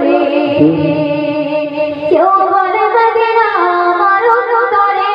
দূরে কেউ বলে মদিনা আমার তরে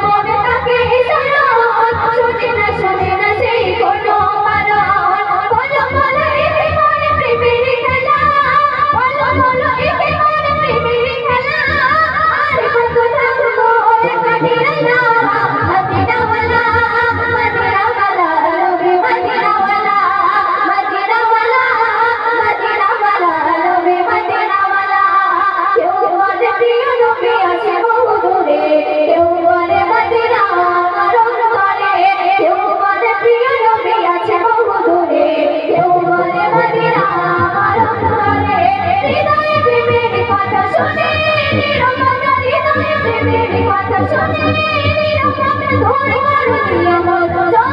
আমার